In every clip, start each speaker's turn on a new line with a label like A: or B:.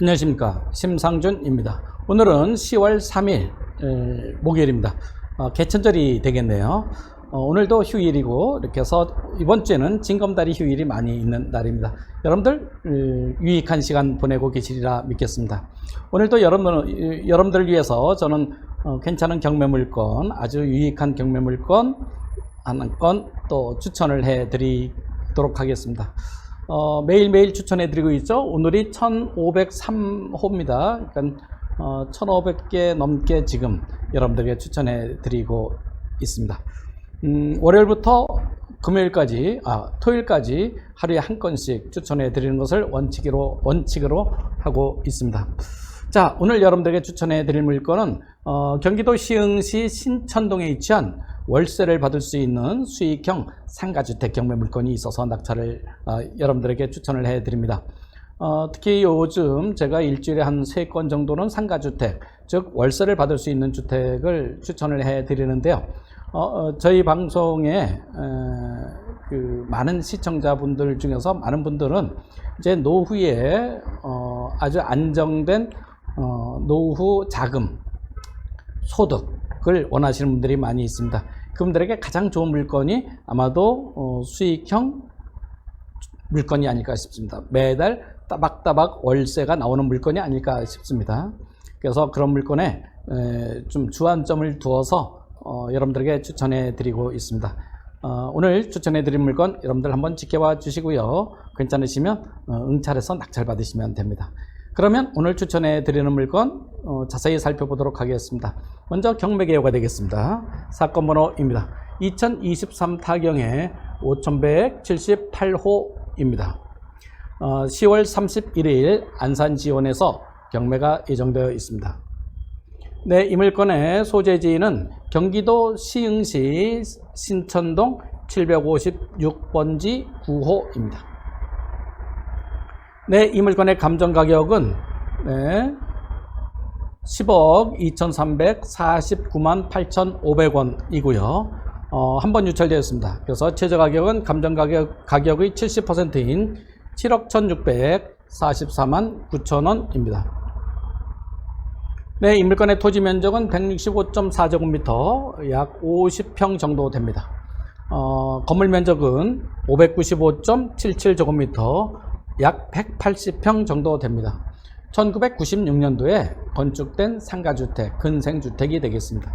A: 안녕하십니까 심상준입니다. 오늘은 10월 3일 에, 목요일입니다. 어, 개천절이 되겠네요. 어, 오늘도 휴일이고 이렇게 해서 이번 주에는 징검다리 휴일이 많이 있는 날입니다. 여러분들 에, 유익한 시간 보내고 계시리라 믿겠습니다. 오늘도 여러분 여러분들을 위해서 저는 어, 괜찮은 경매 물건 아주 유익한 경매 물건 한건또 추천을 해 드리도록 하겠습니다. 어, 매일매일 추천해드리고 있죠. 오늘이 1503호입니다. 그러니까 어, 1500개 넘게 지금 여러분들에게 추천해드리고 있습니다. 음, 월요일부터 금요일까지, 아, 토요일까지 하루에 한 건씩 추천해드리는 것을 원칙으로, 원칙으로 하고 있습니다. 자, 오늘 여러분들에게 추천해 드릴 물건은 어, 경기도 시흥시 신천동에 위치한 월세를 받을 수 있는 수익형 상가주택 경매 물건이 있어서 낙찰을 어, 여러분들에게 추천을 해 드립니다. 어, 특히 요즘 제가 일주일에 한 세 건 정도는 상가주택, 즉 월세를 받을 수 있는 주택을 추천을 해 드리는데요. 어, 어, 저희 방송에 에, 그 많은 시청자분들 중에서 많은 분들은 이제 노후에 어, 아주 안정된 어, 노후 자금, 소득을 원하시는 분들이 많이 있습니다. 그분들에게 가장 좋은 물건이 아마도 어, 수익형 물건이 아닐까 싶습니다. 매달 따박따박 월세가 나오는 물건이 아닐까 싶습니다. 그래서 그런 물건에 에, 좀 주안점을 두어서 어, 여러분들에게 추천해 드리고 있습니다. 어, 오늘 추천해 드린 물건 여러분들 한번 지켜봐 주시고요. 괜찮으시면 어, 응찰해서 낙찰 받으시면 됩니다. 그러면 오늘 추천해 드리는 물건 어, 자세히 살펴보도록 하겠습니다. 먼저 경매개요가 되겠습니다. 사건 번호입니다. 2023 타경의 5178호입니다. 어, 10월 31일 안산지원에서 경매가 예정되어 있습니다. 네, 이 물건의 소재지는 경기도 시흥시 신천동 756번지 9호입니다. 네, 이 물건의 감정 가격은 네, 10억 2,349만 8,500원이고요. 어, 한 번 유찰되었습니다. 그래서 최저 가격은 감정 가격 가격의 70%인 7억 1,644만 9천원입니다. 네, 이 물건의 토지 면적은 165.4제곱미터, 약 50평 정도 됩니다. 어, 건물 면적은 595.77제곱미터, 약 180평 정도 됩니다. 1996년도에 건축된 상가주택, 근생주택이 되겠습니다.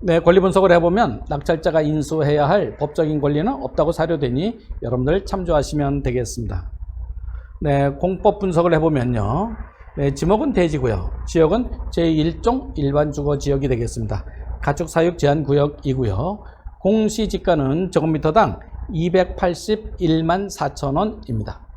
A: 네, 권리 분석을 해보면 낙찰자가 인수해야 할 법적인 권리는 없다고 사료되니 여러분들 참조하시면 되겠습니다. 네, 공법 분석을 해보면요. 네, 지목은 대지고요. 지역은 제1종 일반 주거 지역이 되겠습니다. 가축 사육 제한 구역이고요. 공시지가는 제곱미터당 281만 4천 원입니다.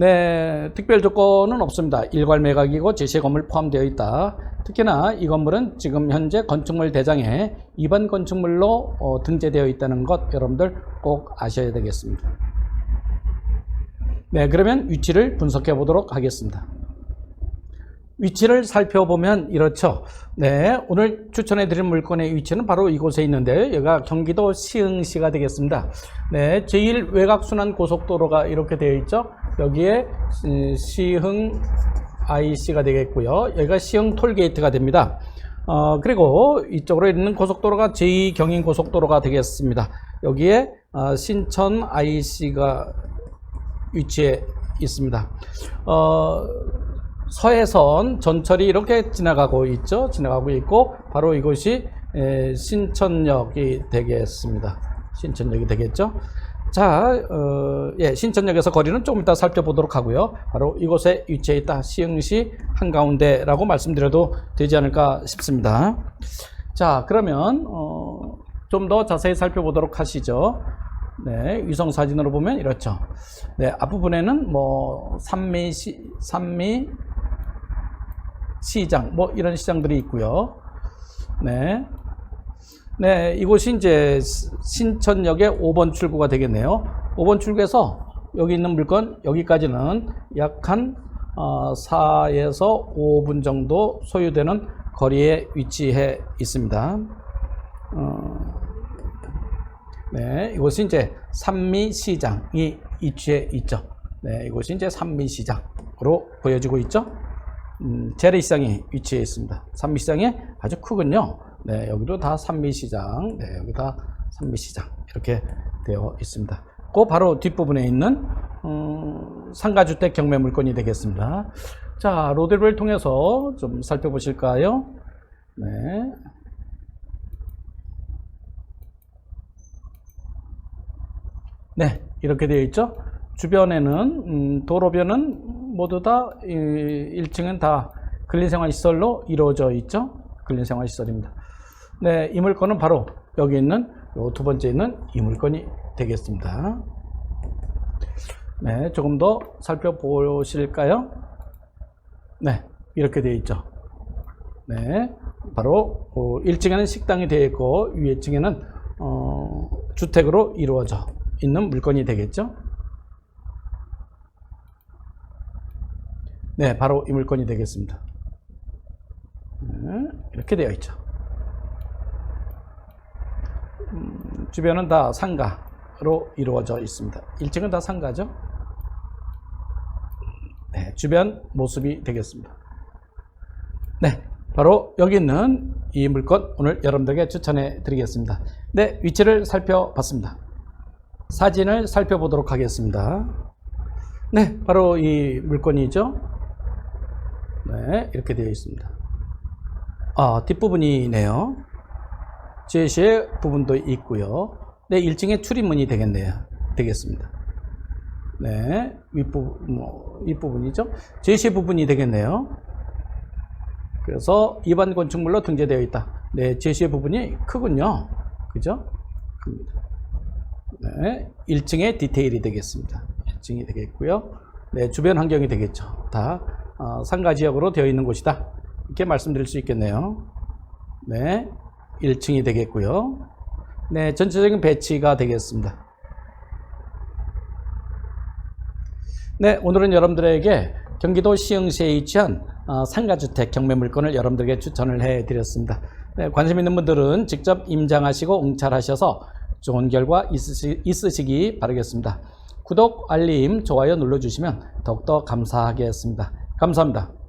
A: 네, 특별 조건은 없습니다. 일괄 매각이고 제시 건물 포함되어 있다. 특히나 이 건물은 지금 현재 건축물 대장에 입안 건축물로 어, 등재되어 있다는 것 여러분들 꼭 아셔야 되겠습니다. 네, 그러면 위치를 분석해 보도록 하겠습니다. 위치를 살펴보면 이렇죠. 네, 오늘 추천해 드린 물건의 위치는 바로 이곳에 있는데 여기가 경기도 시흥시가 되겠습니다. 네, 제1 외곽순환 고속도로가 이렇게 되어 있죠. 여기에 시흥 IC가 되겠고요. 여기가 시흥 톨게이트가 됩니다. 어, 그리고 이쪽으로 있는 고속도로가 제2 경인 고속도로가 되겠습니다. 여기에 어, 신천 IC가 위치해 있습니다. 어, 서해선 전철이 이렇게 지나가고 있죠. 지나가고 있고 바로 이곳이 에, 신천역이 되겠습니다. 신천역이 되겠죠. 자, 어, 예, 신천역에서 거리는 조금 이따 살펴보도록 하고요. 바로 이곳에 위치해 있다. 시흥시 한가운데라고 말씀드려도 되지 않을까 싶습니다. 자, 그러면 어, 좀 더 자세히 살펴보도록 하시죠. 네, 위성 사진으로 보면 이렇죠. 네, 앞부분에는 뭐 산미 시, 산미 시장 뭐 이런 시장들이 있고요. 네. 네, 이곳이 이제 신천역의 5번 출구가 되겠네요. 5번 출구에서 여기 있는 물건 여기까지는 약한 어, 4에서 5분 정도 소요되는 거리에 위치해 있습니다. 어, 네, 이곳이 이제 산미시장이 위치해 있죠. 네, 이곳이 이제 산미시장으로 보여지고 있죠. 음, 재래시장이 위치해 있습니다. 산미시장이 아주 크군요. 네, 여기도 다 산미시장, 네, 여기 다 산미시장 이렇게 되어 있습니다. 그 바로 뒷부분에 있는 음, 상가주택 경매 물건이 되겠습니다. 자, 로드를 통해서 좀 살펴보실까요? 네. 네, 이렇게 되어 있죠. 주변에는 음, 도로변은 모두 다 이, 1층은 다 근린생활시설로 이루어져 있죠. 근린생활시설입니다. 네, 이 물건은 바로 여기 있는 요두 번째 있는 이 물건이 되겠습니다. 네, 조금 더 살펴보실까요? 네, 이렇게 되어 있죠. 네, 바로 어, 1층에는 식당이 되어 있고 위에 층에는 어, 주택으로 이루어져 있는 물건이 되겠죠. 네, 바로 이 물건이 되겠습니다. 네, 이렇게 되어 있죠. 음, 주변은 다 상가로 이루어져 있습니다. 1층은 다 상가죠. 네, 주변 모습이 되겠습니다. 네, 바로 여기 있는 이 물건 오늘 여러분들에게 추천해 드리겠습니다. 네, 위치를 살펴봤습니다. 사진을 살펴보도록 하겠습니다. 네, 바로 이 물건이죠. 네, 이렇게 되어 있습니다. 아, 뒷부분이네요. 제시의 부분도 있고요. 네, 1층에 출입문이 되겠네요. 되겠습니다. 네, 윗부분, 뭐, 윗부분이죠. 제시 부분이 되겠네요. 그래서 일반 건축물로 등재되어 있다. 네, 제시의 부분이 크군요. 그죠? 큽니다. 네, 1층의 디테일이 되겠습니다. 1층이 되겠고요. 네, 주변 환경이 되겠죠. 다 어, 상가 지역으로 되어 있는 곳이다. 이렇게 말씀드릴 수 있겠네요. 네, 1층이 되겠고요. 네, 전체적인 배치가 되겠습니다. 네, 오늘은 여러분들에게 경기도 시흥시에 위치한 어, 상가주택 경매 물건을 여러분들에게 추천을 해드렸습니다. 네, 관심 있는 분들은 직접 임장하시고 응찰하셔서 좋은 결과 있으시, 있으시기 바라겠습니다. 구독, 알림, 좋아요 눌러주시면 더욱더 감사하겠습니다. 감사합니다.